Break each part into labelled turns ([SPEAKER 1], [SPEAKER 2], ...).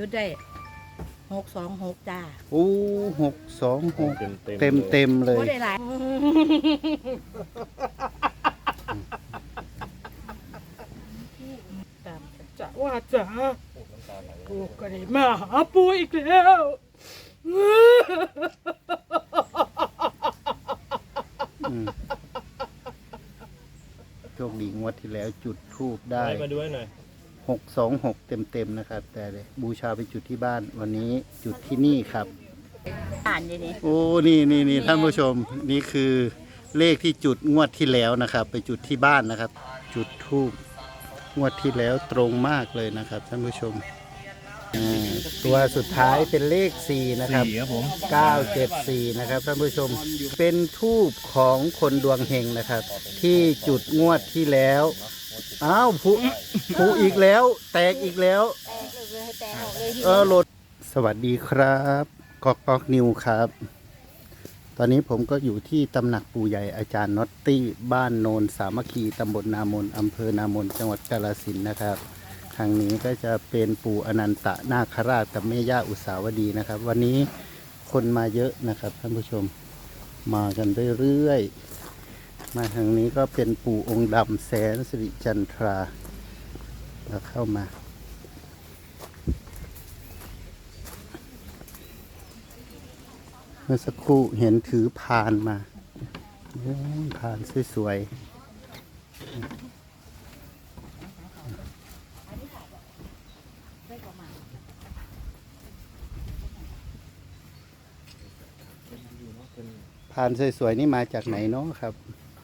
[SPEAKER 1] จุดได้หกสองหกจ้า
[SPEAKER 2] โอ้หกสองหก
[SPEAKER 3] เต็ม
[SPEAKER 2] เต็มเต็มเลย
[SPEAKER 1] บ่ได้หลาย
[SPEAKER 4] ตามจะว่าจ๋าปูก็ได้มาหาปูอีกแล้ว
[SPEAKER 2] อืมโชคดีงวดที่แล้วจุดทูบได้
[SPEAKER 3] ได้มาด้วยหน่อย
[SPEAKER 2] หกสองหกเต็มเต็มๆนะครับ แต่บูชาไปจุดที่บ้านวันนี้จุดที่นี่ครับ
[SPEAKER 1] อ่านอยู่นี่
[SPEAKER 2] โอ้นี่นี่นี่ท่านผู้ชมนี่คือเลขที่จุดงวดที่แล้วนะครับ ไปจุดที่บ้านนะครับ จุดทูบงวดที่แล้วตรงมากเลยนะครับท่านผู้ชมอ่าตัวสุดท้ายเป็นเลข 4 นะครับ
[SPEAKER 3] สี่ครับผม
[SPEAKER 2] 974 นะครับท่านผู้ชม เป็นทูบของคนดวงเฮงนะครับ ที่จุดงวดที่แล้ว อ้าวผูผูอีกแล้ว แตกอีกแล้วเออโหลดสวัสดีครับก๊อกก๊อกนิวครับ ตอนนี้ผมก็อยู่ที่ตำหนักปู่ใหญ่อาจารย์น็อตตี้ บ้านโนนสามัคคีตำบลนามนอำเภอนามนจังหวัดกาฬสินธุ์นะครับทางนี้ก็จะเป็นปู่อนันตะนาคราชกับแม่ย่าอุสาวดีนะครับ วันนี้คนมาเยอะนะครับท่านผู้ชม มากันเรื่อยๆ มาทางนี้ก็เป็นปู่องค์ดำแสนสิริจันทราแล้วเข้ามา เมื่อสักครู่เห็นถือพานมาพานสวยๆพานสวยๆนี่มาจากไหนเนาะครับ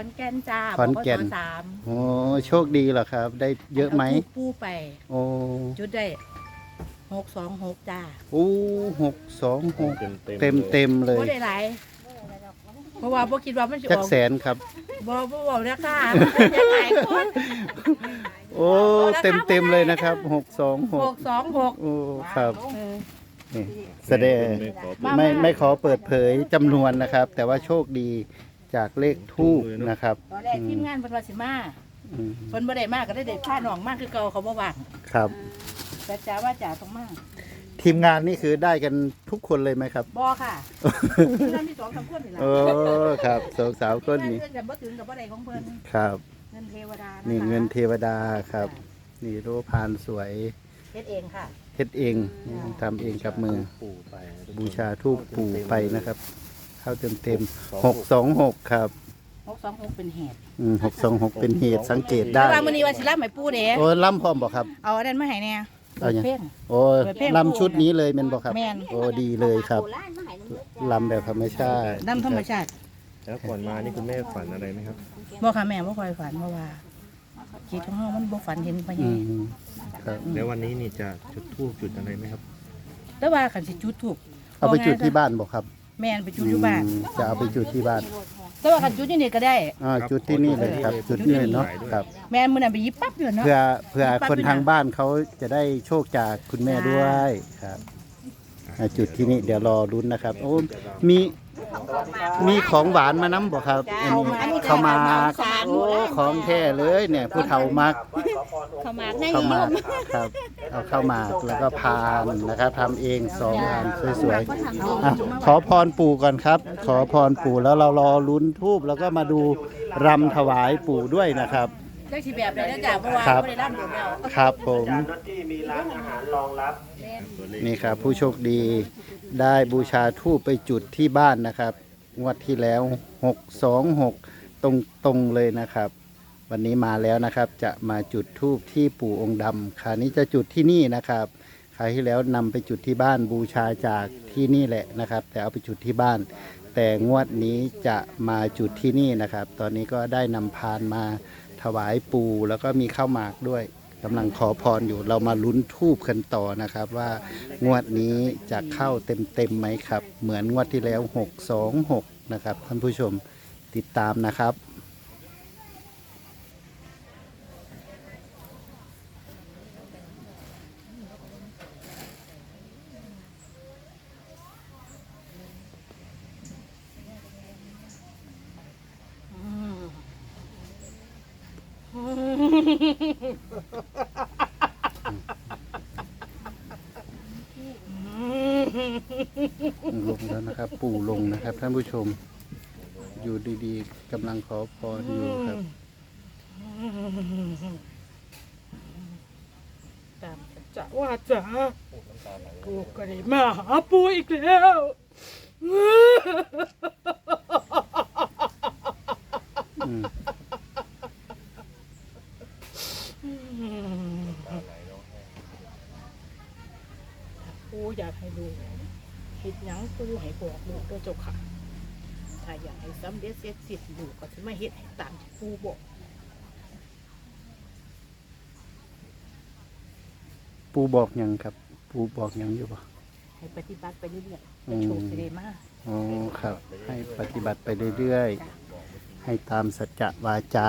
[SPEAKER 1] อนแก่นจ้า
[SPEAKER 2] ขอนแก่น
[SPEAKER 1] บสสาม
[SPEAKER 2] โอ้โชคดีเหรอครับ ได้เยอะไหมา
[SPEAKER 1] ทูบปูไป
[SPEAKER 2] โอ้
[SPEAKER 1] จุดได้หกสองหกจ้า
[SPEAKER 2] โอ้หกสองหก
[SPEAKER 3] เต็ม
[SPEAKER 2] เต็มเต็มๆเลย
[SPEAKER 1] บ่ได้หลายเพราะว่าบ่คิดว่ามันจะ
[SPEAKER 2] จั
[SPEAKER 1] อกอก
[SPEAKER 2] แสนครับ
[SPEAKER 1] บ่บ่บอกราคาจะหลายคน
[SPEAKER 2] โอ้เต็มเต็มๆเลยนะครับหกสองห
[SPEAKER 1] ห
[SPEAKER 2] ก
[SPEAKER 1] กสองหก
[SPEAKER 2] โอ้ครับ
[SPEAKER 1] เออ
[SPEAKER 2] นี่แสดง
[SPEAKER 1] มา
[SPEAKER 2] ไม่
[SPEAKER 1] มา
[SPEAKER 2] ไม่ขอเปิดเผยจำนวนนะครับ แต่ว่าโชคดี จากเลขทูบนะครับ
[SPEAKER 1] ตอนแรกทีมงานเพิ่นว่าสิมา
[SPEAKER 2] อืม
[SPEAKER 1] เพิ่นบ่ได้มาก็ได้เด็ดผ้าหนองมากคือเก่าเขาบ่ว่าง
[SPEAKER 2] ครับ
[SPEAKER 1] แต่จ้าว่าจ๋าต้องมา
[SPEAKER 2] ทีมงานนี่คือได้กันทุกคนเลยไหมครับ
[SPEAKER 1] บ่ค่ะทีมงานที่สองสามคนนี่ล่ะ
[SPEAKER 2] โอ้ครับสาวสาวๆก้นนี้
[SPEAKER 1] เงินแต่บ่ถึงกับบ่ได้ของเพิ่น
[SPEAKER 2] ครับ
[SPEAKER 1] เงินเทวดา
[SPEAKER 2] นี่
[SPEAKER 1] นี่
[SPEAKER 2] เงินเทวดาครับ นี่รูปพานสวย
[SPEAKER 1] เฮ็ดเองค่ะ
[SPEAKER 2] เฮ็ดเองทำเองกับมือ
[SPEAKER 3] ปู่ไป
[SPEAKER 2] บูชาทูปปู่ไปนะครับ เข้าเต็มเต็มหกสองหกครับ
[SPEAKER 1] 626เป็นเหตุ
[SPEAKER 2] หกสองหกเป็นเหตุสังเกต
[SPEAKER 1] แต่
[SPEAKER 2] ได้
[SPEAKER 1] ว่ามื้อนี้ว่าสิรับให้ปู่เด้
[SPEAKER 2] โอ้ล่ำพร้อมบอกครับ
[SPEAKER 1] เอาอันนั้นมาให้แน่
[SPEAKER 2] เอาหยัง
[SPEAKER 1] เพ่ง
[SPEAKER 2] โอ้ย
[SPEAKER 1] เปิดเพลง
[SPEAKER 2] ลำชุดนี้เลยแมันบอกครับ
[SPEAKER 1] แม่น
[SPEAKER 2] โอ้ดีเลยครับลำแบบธรรมชาติ
[SPEAKER 1] น้ำธรรมชาติ
[SPEAKER 3] แล้วก่อนมานี่คุณแม่ฝันอะไรไหมครับ
[SPEAKER 1] บ่ค่ะแม่บ่ค่อยฝันเพราะว่าจิตของเฮามันบ่ฝันเห็นปาน
[SPEAKER 2] อื
[SPEAKER 1] ใหญ่
[SPEAKER 2] มครับ
[SPEAKER 3] แล้ววันนี้นี่จะจุดธูปจุดอะไรไหมครับ
[SPEAKER 1] แต่ว่าคันสิจุดถูก
[SPEAKER 2] เอาไปจุดที่บ้านบอกครับ
[SPEAKER 1] แม่นไปจุดอยู่บ้าน
[SPEAKER 2] อืมจะเอาไปจุดที่บ้าน
[SPEAKER 1] แต่ว่าคันจุดอยู่นี่ก็ได้
[SPEAKER 2] อ่าจุดที่นี่เลยครับ จุดนี่เลยเนาะครับ
[SPEAKER 1] แม่นมื้อนั้นไปหยิบปั๊บอยู่เนาะ
[SPEAKER 2] เพื่อเพื่อคนทางบ้านเขาจะได้โชคจากคุณแม่ด้วยครับอ่าจุดที่นี่เดี๋ยวรอรุ้นนะครับ โอ้มีมีของหวานมาน้ำบอกครับอันนี้เข้าวหมากโอ้ของแท้เลยเนี่ย ผู้เฒ่ามัก
[SPEAKER 1] เข้ามาใน
[SPEAKER 2] เข้าวหมากครับ เอาเข้าวหมากแล้วก็พานนะครับทำเองสองอันสวยๆอะขอพรปู่ก่อนครับ ขอพรปู่แล้วเรารอลุ้นทูบแล้วก็มาดูรำถวายปู่ด้วยนะครับ
[SPEAKER 1] จักสิแบบใดนะจ๊ะเพราะว่า
[SPEAKER 2] ครับ
[SPEAKER 1] บ่ได้รับอยู่แล้ว
[SPEAKER 2] ครับผมนี่ครับผู้โชคดีได้บูชาทูปไปจุดที่บ้านนะครับ งวดที่แล้ว 626 ตรงตรงๆเลยนะครับ วันนี้มาแล้วนะครับ จะมาจุดทูปที่ปู่องค์ดำคราวนี้จะจุดที่นี่นะครับคราวที่แล้วนำไปจุดที่บ้านบูชาจากที่นี่แหละนะครับ แต่เอาไปจุดที่บ้าน แต่งวดนี้จะมาจุดที่นี่นะครับ ตอนนี้ก็ได้นำพานมาถวายปู่แล้วก็มีข้าวหมากด้วยกำลังขอพรอยู่เรามาลุ้นทูบกันต่อนะครับ ว่างวดนี้จะเข้าเต็มๆไหมครับ เหมือนงวดที่แล้ว 626 นะครับท่านผู้ชมติดตามนะครับ ลงแล้วนะครับ ปู่ลงนะครับ ท่านผู้ชม อยู่ดีๆกำลังขอพรอยู่ครับ
[SPEAKER 4] ตามสัจจะว่าจ๋ากูก็ได้มาหาปู่อีกแล้ว
[SPEAKER 2] อืม
[SPEAKER 4] ปูอยากให้ดูเฮ็ดหยัง ปูให้บอกลูกด้วยเจ้าค่ะ ถ้าอยากให้สำเร็จเสร็จสิ้นลูกก็จะมาเฮ็ดให้ตามที่ปูบอก
[SPEAKER 2] ปู่บอกหยังครับ ปู่บอกหยังอยู่ปะ
[SPEAKER 1] ให้ปฏิบัติไปเรื่อยๆ
[SPEAKER 2] อื
[SPEAKER 1] จะ
[SPEAKER 2] ม
[SPEAKER 1] โชคจะได้มาก
[SPEAKER 2] อ๋อครับ ให้ปฏิบัติไปเรื่อยๆ ให้ตามสัจจะวาจา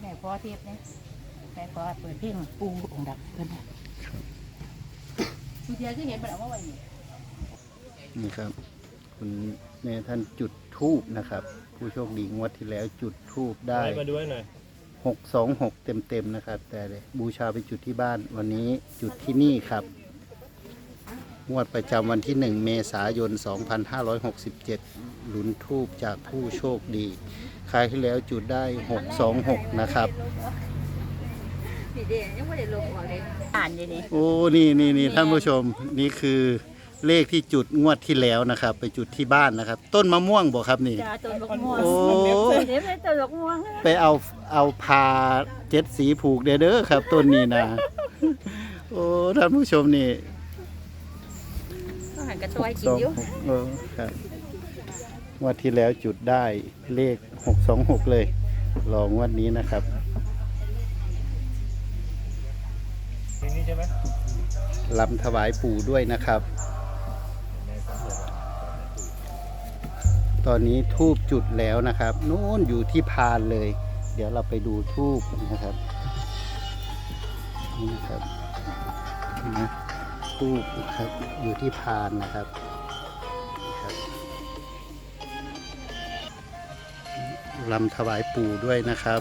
[SPEAKER 1] แม่พ่อเทพเนี่ยแม่พ่อเปิดเพลงปูองค์ดับเพิ่นน่ะที เดียวก็เห็นมันเอามาไว้นี่
[SPEAKER 2] นี่ครับ คุณแม่ท่านจุดทูบนะครับ ผู้โชคดีงวดที่แล้วจุดทูบได้
[SPEAKER 3] มาด้วยหน่อย
[SPEAKER 2] หกสองหกเต็มเต็มๆนะครับ แต่บูชาไปจุดที่บ้านวันนี้จุดที่นี่ครับ งวดประจำวันที่หนึ่งเมษายน 2567ลุ้นทูบจากผู้โชคดี คราวที่แล้วจุดได้ 626 นะครับ
[SPEAKER 1] นี่เด้ยังไม่ได้ลงออกเลยอ่านอยู่นี่
[SPEAKER 2] โอ้ นี่นี่นี่ท่านผู้ชม นี่คือเลขที่จุดงวดที่แล้วนะครับ ไปจุดที่บ้านนะครับ ต้นมะม่วงบอกครับนี่
[SPEAKER 1] จ้าต้นบกม่วง
[SPEAKER 2] โอ้
[SPEAKER 1] เดี๋ยวไปต้นบกม่วง
[SPEAKER 2] ไปเอาเอาพาเจ็ดสีผูกเด้อเด้อครับ ต้นนี้นะ โอ้ท่านผู้ชมนี่
[SPEAKER 1] ต้องหันกระตัวให้กิ
[SPEAKER 2] ส
[SPEAKER 1] น
[SPEAKER 2] อง
[SPEAKER 1] อยู่
[SPEAKER 2] หกเออครับงวันที่แล้วจุดได้เลขหกสองหกเลยลองงวันนี้นะครับ
[SPEAKER 3] นี่ใช่ไหม
[SPEAKER 2] ลำถวายปู่ด้วยนะครับ ตอนนี้ทูบจุดแล้วนะครับนู่นอยู่ที่พานเลย เดี๋ยวเราไปดูทูบนะครับนี่นะครับนะทูบนะครับอยู่ที่พานนะครับลำถวายปู่ด้วยนะครับ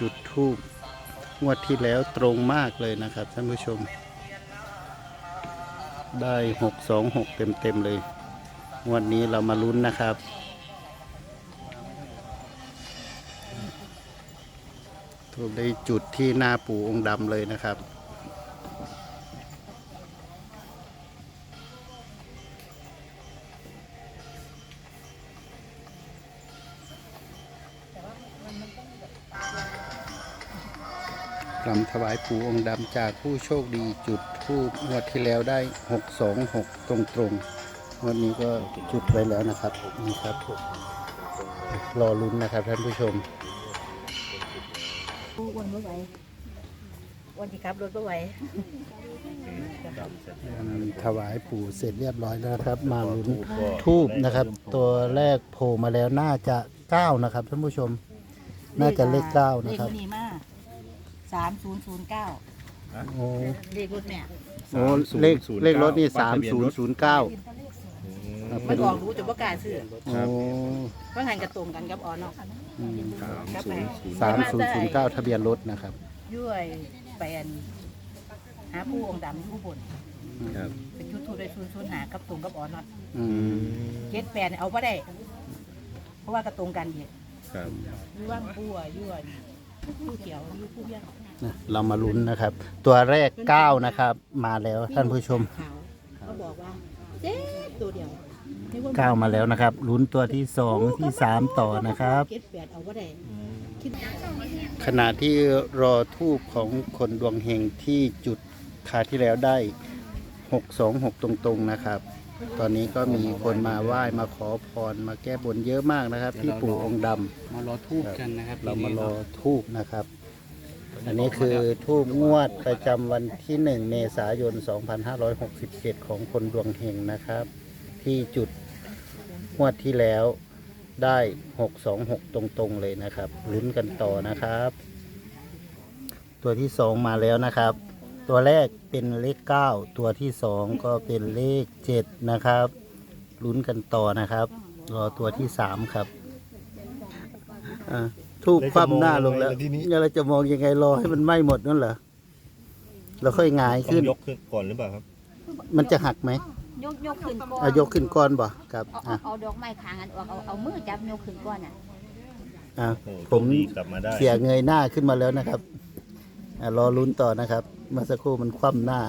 [SPEAKER 2] จุดทูบงวดที่แล้วตรงมากเลยนะครับท่านผู้ชม ได้หกสองหกเต็มเต็มๆเลย งวดนี้เรามาลุ้นนะครับ ทูบได้จุดที่หน้าปู่องค์ดำเลยนะครับ รำถวายปู่องค์ดำจากผู้โชคดีจุดทูบงวดที่แล้วได้หกสองหกตรงตรงๆงวดนี้ก็จุดไว้แล้วนะครับนี่ครับรอลุ้นนะครับท่านผู้ชม
[SPEAKER 1] ปูวันบ่ไหววันที่ขับรถบ่ไหว
[SPEAKER 2] ถวายปู่เสร็จเรียบร้อยแล้วนะครับ มาลุ้นทูบนะครับ ตัวแรกโผล่มาแล้วน่าจะเก้านะครับท่านผู้ชม น่าจะเลขเก้านะครับ
[SPEAKER 1] เลขนี้มาสามศูนย์ศูนย์เก้า
[SPEAKER 2] โอ้
[SPEAKER 1] เลขรถแม่
[SPEAKER 2] โหเลขเลขรถนี่สามศูนย์ศูนย์เก้า
[SPEAKER 1] มันออกรู้จะบ่กล้าซื้อ
[SPEAKER 2] โอ้
[SPEAKER 1] เพราะหันกระตรงกันกับออนเนาะ
[SPEAKER 2] อืม
[SPEAKER 1] ครับไป
[SPEAKER 2] สามศูนย์ศูนย์เก้าทะเบียนรถนะครับ
[SPEAKER 1] ย้วยไปอันหาผู้องค์ดำผู้บน
[SPEAKER 3] ครับ
[SPEAKER 1] เป็นชุดทูได้ชุดชุดหากับตรงกับออนเนาะ
[SPEAKER 2] อืม
[SPEAKER 1] เจ็ดแปดเนี่ยเอาไ่ได้ เพราะว่ากระตรงกันอีก
[SPEAKER 3] ครับ
[SPEAKER 1] ยู่ว่างผู้อะยู่อะผู้เขียวยู่ผู้ย่าง
[SPEAKER 2] นะเรามาลุ้นนะครับ ตัวแรกเก้านะครับ มาแล้วท่านผู้ชม
[SPEAKER 1] ขาวเขาบอกว่าเจ๊ตัวเดียวนี่ว่
[SPEAKER 2] เก้ามาแล้วนะครับ ลุ้นตัวที่สองที่สามต่อนะครับ
[SPEAKER 1] เจ็ดแปดเอาไ่ได้คิด
[SPEAKER 2] ขณะที่รอทูบของคนดวงเฮงที่จุดคาที่แล้วได้หกสองหกตรงๆนะครับ ตอนนี้ก็มีคนมาไหว้มาขอพรมาแก้บนเยอะมากนะครับ ที่ปู่องค์ดำ
[SPEAKER 5] มารอทูบกันนะครับ
[SPEAKER 2] เรามารอ
[SPEAKER 5] ทีนี้
[SPEAKER 2] ทูบนะครับ อันนี้คือทูบงวดประจำวันที่1เมษายน 2567 ของคนดวงเฮงนะครับ ที่จุดงวดที่แล้วได้ 626 ตรงๆเลยนะครับลุ้นกันต่อนะครับ ตัวที่2มาแล้วนะครับ ตัวแรกเป็นเลข 9 ตัวที่2ก็เป็นเลข 7 นะครับลุ้นกันต่อนะครับ รอตัวที่สามครับอ่า ทูบคว่ำหน้าลงแล้วเนี่ยเราจะมองยังไงรอให้มันไหม้หมดนั่นเหรอเราค่อยหงาย
[SPEAKER 3] ต้อ
[SPEAKER 2] ขึ้น
[SPEAKER 3] งยกขึ้นก่อนหรือเปล่าครับ
[SPEAKER 2] มันจะหักไหม
[SPEAKER 1] ยกยกขึ้นก่อน
[SPEAKER 2] เอายกขึ้นก้อนบ่ครับ
[SPEAKER 1] เอา
[SPEAKER 2] อะ
[SPEAKER 1] เอาเอาดอกไม้ขางอันออกเอาเอามือจับยกขึ้นก่อนอะ
[SPEAKER 2] อะ
[SPEAKER 3] โอ้
[SPEAKER 2] ผม
[SPEAKER 3] โชคดีกลับมาได้
[SPEAKER 2] เสียเงยหน้าขึ้นมาแล้วนะครับอะรอลุ้นต่อนะครับเมื่อสักครู่มันคว่ำหน้า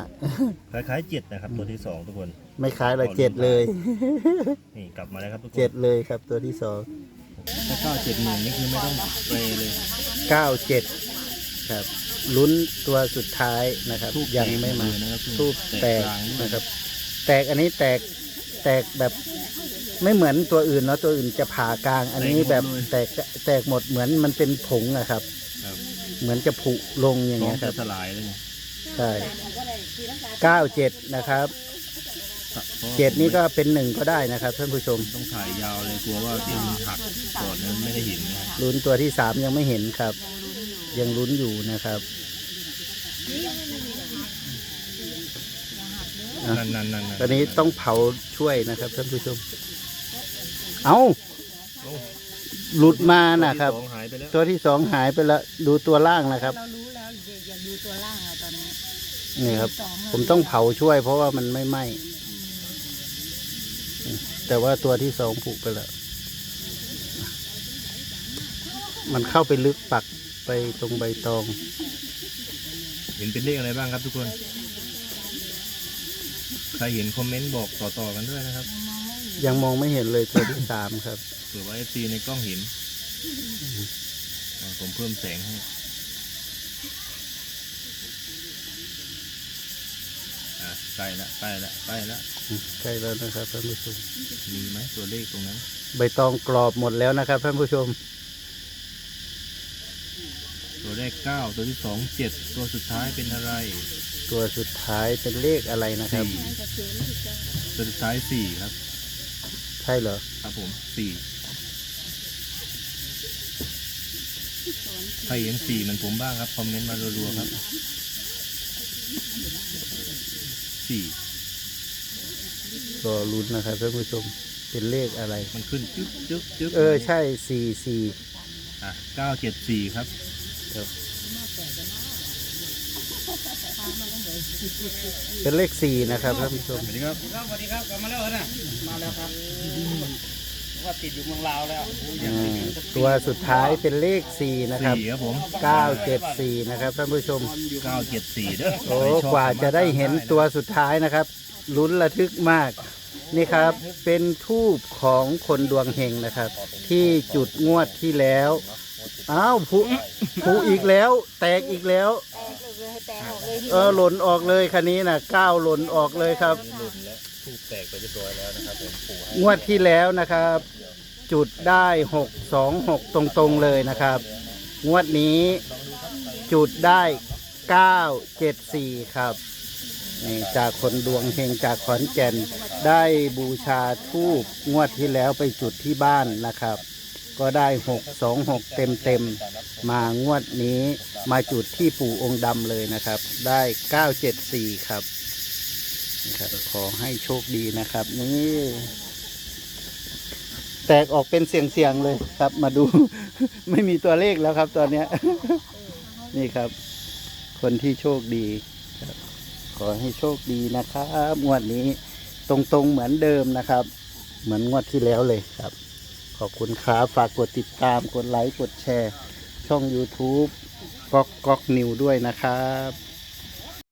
[SPEAKER 3] คล้ายๆเจ็ดนะครับ ตัวที่สองทุกคน
[SPEAKER 2] ไม่คล้ายเลยเจ็ดเลย
[SPEAKER 3] นี่กลับมาแล้วครับทุกคน
[SPEAKER 2] เจ็ดเลยครับ ตัวที่สอง
[SPEAKER 3] ถ้าเก้าเจ็ดหนึ่งนี่คือไม่ต้องเปรย์เลย
[SPEAKER 2] เก้าเจ็ดครับ ลุ้นตัวสุดท้ายนะครับ
[SPEAKER 3] ทูบ
[SPEAKER 2] ยังไม่มา
[SPEAKER 3] เลยนะครับ
[SPEAKER 2] ทูบแตก
[SPEAKER 3] กลางด้วย
[SPEAKER 2] นะครับ แตกอันนี้แตกแตกแบบไม่เหมือนตัวอื่นเนาะตัวอื่นจะผ่ากลาง อันนี้แบบแตกแตกหมดเหมือนมันเป็นผงอะครับ
[SPEAKER 3] ครับ
[SPEAKER 2] เหมือนจะผุลงอย่าง
[SPEAKER 3] พร้อ
[SPEAKER 2] เงี้
[SPEAKER 3] ม
[SPEAKER 2] ยค
[SPEAKER 3] จะ
[SPEAKER 2] รับ
[SPEAKER 3] สลายเลยเนี่ย
[SPEAKER 2] ใช่เก้าเจ็ดนะครับ
[SPEAKER 3] พราะว่า
[SPEAKER 2] เจ็ดนี่ก็เป็นหนึ่งก็ได้นะครับท่านผู้ชม
[SPEAKER 3] ต้องถ่ายยาวเลยกลัวว่าเดี๋ยวมันหักก่อนนั้นไม่ได้เห็นนะครับ
[SPEAKER 2] ลุ้นตัวที่สามยังไม่เห็นครับ ยังลุ้นอยู่นะครับอะ
[SPEAKER 3] นั่นนั่นนั่น
[SPEAKER 2] ตอนนี้ต้องเผาช่วยนะครับท่านผู้ชม เอา
[SPEAKER 3] โอ้
[SPEAKER 2] หลุดมานะครับ
[SPEAKER 3] ตัวที่สองหายไปแล้ว
[SPEAKER 2] ตัวที่สองหายไปแล้วดูตัวล่างนะครับ
[SPEAKER 1] เรารู้แล้วเดี๋ยวอย่าดูตัวล่างเอาตอนนี้
[SPEAKER 2] นี่ครับ ผมต้องเผาช่วยเพราะว่ามันไม่ไหม้ แต่ว่าตัวที่สองผุไปแล้ว มันเข้าไปลึกปักไปตรงใบตอง
[SPEAKER 3] เห็นเป็นเลขอะไรบ้างครับทุกคน ใครเห็นคอมเมนต์บอกต่อๆกันด้วยนะครับ
[SPEAKER 2] ยังมองไม่เห็นเลยตัวที่สามครับ
[SPEAKER 3] เผื่อว่าเอฟซีในกล้องเห็นอะผมเพิ่มแสงให้อะ ใกล้ละใกล้ละใกล้ละ
[SPEAKER 2] ใกล้แล้วนะครับท่านผู้ชม
[SPEAKER 3] มีไหมตัวเลขตรงนั้น
[SPEAKER 2] ใบตองกรอบหมดแล้วนะครับท่านผู้ชม
[SPEAKER 3] ตัวแรกเก้าตัวที่สองเจ็ดตัวสุดท้ายเป็นอะไร
[SPEAKER 2] ตัวสุดท้ายเป็นเลขอะไรนะครับ
[SPEAKER 3] สี่ตัวสุดท้ายสี่ครับ
[SPEAKER 2] ใช่เหรอ
[SPEAKER 3] ครับผมสี่ใครเห็นสี่เหมือนผมบ้างครับ คอมเมนต์มารัวๆครับ สี่
[SPEAKER 2] ก็ลุ้นนะครับท่านผู้ชมเป็นเลขอะไร
[SPEAKER 3] มันขึ้นจึ๊กจึ๊กจึ๊ก
[SPEAKER 2] เออใช่สี่สี่
[SPEAKER 3] อะเก้าเจ็ดสี่ครับ
[SPEAKER 2] เป็นเลขสี่นะครับท่านผู้ชม
[SPEAKER 3] สวัสดีครับ
[SPEAKER 5] ครับสวัสดีครับกลับมาแล้วนะมาแล้วครับ ว่าติดอยู่เมืองลาวแล้ว
[SPEAKER 2] อ่าตัวสุดท้ายเป็นเลขสี่นะครับ
[SPEAKER 3] สี่ครับผม
[SPEAKER 2] เก้าเจ็ดสี่นะครับท่านผู้ชม
[SPEAKER 3] เก้าเจ็ดสี่เด้อ
[SPEAKER 2] โอ้
[SPEAKER 3] ใครชอบ
[SPEAKER 2] กว่าจะได้เห็นตัวสุดท้ายนะครับลุ้นระทึกมาก นี่ครับเป็นทูบของคนดวงเฮงนะครับ ที่จุดงวดที่แล้วอ้าวผุผุอีกแล้ว แตกอีกแล้ว
[SPEAKER 1] แตกเลยให้แตกออกเลย
[SPEAKER 2] เออหล่นออกเลยคันนี้นะก้าวหล่นออกเลยครับ
[SPEAKER 3] หลุดแล้วทูบแตกไปเรียบร้อยแล้วนะครับผมปู่ให้
[SPEAKER 2] งวดที่แล้วนะครับ จุดได้หกสองหกตรงๆเลยนะครับ งวดนี้จุดได้เก้าเจ็ดสี่ครับนี่จากคนดวงเฮงจากขอนแก่นได้บูชาทูบงวดที่แล้วไปจุดที่บ้านนะครับ ก็ได้หกสองหกเต็มเต็มมางวดนี้มาจุดที่ปู่องค์ดำเลยนะครับ ได้เก้าเจ็ดสี่ครับครับ ขอให้โชคดีนะครับ นี่ แตกออกเป็นเสียงๆเลยครับ มาดู ไม่มีตัวเลขแล้วครับตอนเนี้ย นี่ครับ คนที่โชคดีครับขอให้โชคดีนะครับงวดนี้ตรงๆเหมือนเดิมนะครับ เหมือนงวดที่แล้วเลยครับ ขอบคุณครับฝากกดติดตามกดไลค์กดแชร์ ช่อง YouTube ก๊อกก๊อกนิวด้วยนะครับ